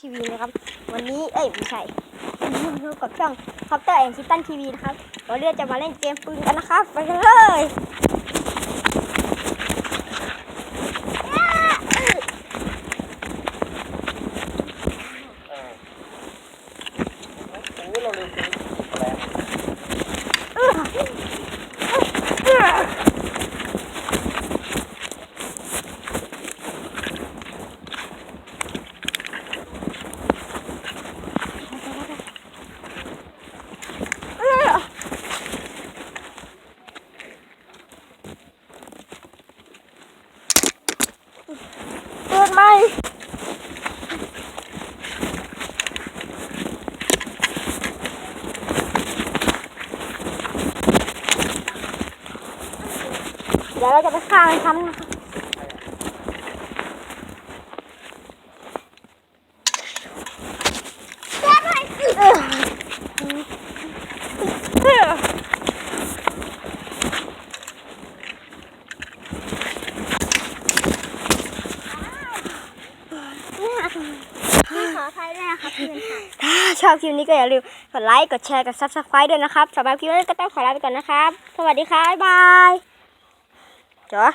ทีวีนะครับ วันนี้เอ้ยไม่ใช่วันนี้เรากับช่องคอปเตอร์แอนซิตันทีวีนะครับเราเรียกจะมาเล่นเกมปืนกันนะครับ ไปกันเลย เปิดไหมเดี๋ยวเราจะไปฆ่ามันซ้ำนะครับเอภัยด้วยนะคะพี่เป็นค่ะ ถ้าชอบคลิปนี้ก็อย่าลืมกดไลค์ กดแชร์ กดซับสไคร b e ด้วยนะครับสำหรับคลิปนี้ก็ต้องขอลาไปก่อนนะครับ สวัสดีครับบ๊ายบายจ๋อ